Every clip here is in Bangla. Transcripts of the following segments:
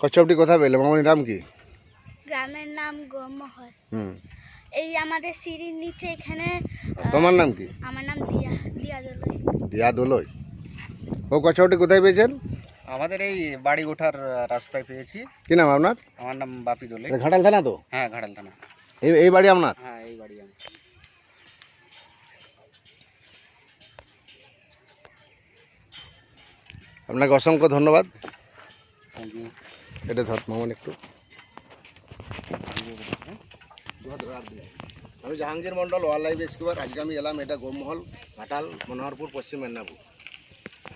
কচ্ছপটি কোথায় পেলে? মামনি নাম কি? গ্রামের নাম গোমহল হুম। এই আমাদের সিঁড়ির নিচে এখানে তোমার নাম কি? আমার নাম দিয়া দিয়া দলই। দিয়া দোলই। ও কচ্ছপটি কোথায় পেয়েছেন? আমাদের এই বাড়ি ওঠার রাস্তায় পেয়েছি। কি নাম আপনার? আমার নাম বাপি দোলে ঘাটাল থানা তো? হ্যাঁ ঘাটাল থানা। এই এই বাড়ি আপনার? হ্যাঁ এই বাড়ি আমার। আপনাকে অসংখ্য ধন্যবাদ। থ্যাংক ইউ এটা ধর, মামন একটু। আমি Jahangir Mondal wildlife rescuer আজকে আমি এলাম, এটা গোমহল, ঘাটাল, মনোহরপুর, পশ্চিম মেদিনীপুর।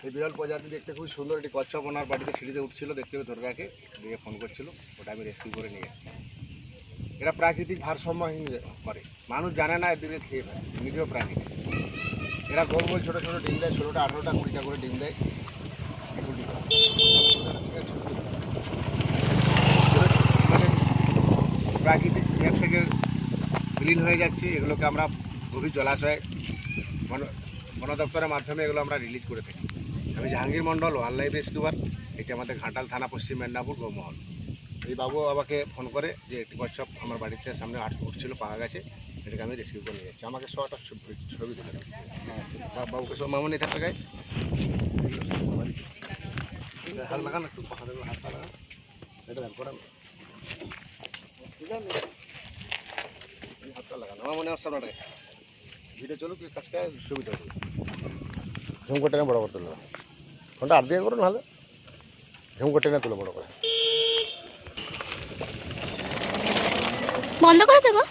এই বিরল প্রজাতি দেখতে খুব সুন্দর। এটি কচ্ছপ ওনার বাড়িতে সিঁড়িতে উঠছিল, দেখতে পেয়ে ধরে রাখে দিয়ে ফোন করছিল। ওটা আমি রেস্কিউ করে নিয়ে যাচ্ছি এরা প্রাকৃতিক ভারসাম্যহীন করে। মানুষ জানে না, এদিকে খেয়ে ফেলে। নিজেও প্রাণী। এরা গোল ছোটো ছোটো ডিম দেয়, ষোলোটা, আঠেরোটা, কুড়িটা করে ডিম দেয় রুটি করে। মানে প্রাকৃতিক এর থেকে বিলীন হয়ে যাচ্ছে, এগুলোকে আমরা গভীর জলাশয়ে, বন দপ্তরের মাধ্যমে এগুলো আমরা রিলিজ করে থাকি। আমি Jahangir Mondal wildlife rescuer এটি আমাদের ঘাটাল থানা, পশ্চিম মেদিনীপুর গৌমহল এই বাবু আমাকে ফোন করে যে, একটি কচ্ছপ আমার বাড়িতে সামনে আট ফুট ছিল, পাওয়া গেছে, এটাকে আমি রেস্কিউ করে নিয়ে যাচ্ছি। আমাকে শটা ছবি ছবি তুলে বাবুকে সব মামনি থাকতে গায়ে হাল লাগান, একটু হাতটা লাগান। এটা হাতটা লাগান আমার মনে হয় সামনে রেখে ভিডিও চলুক কাজটা সুবিধা হবে ঝুম করে টেনে বড় করে তুলবে ফোনটা আর দিয়ে করো নাহলে ঝুম টেনে তুলে বড় করে বন্ধ করে দেবো?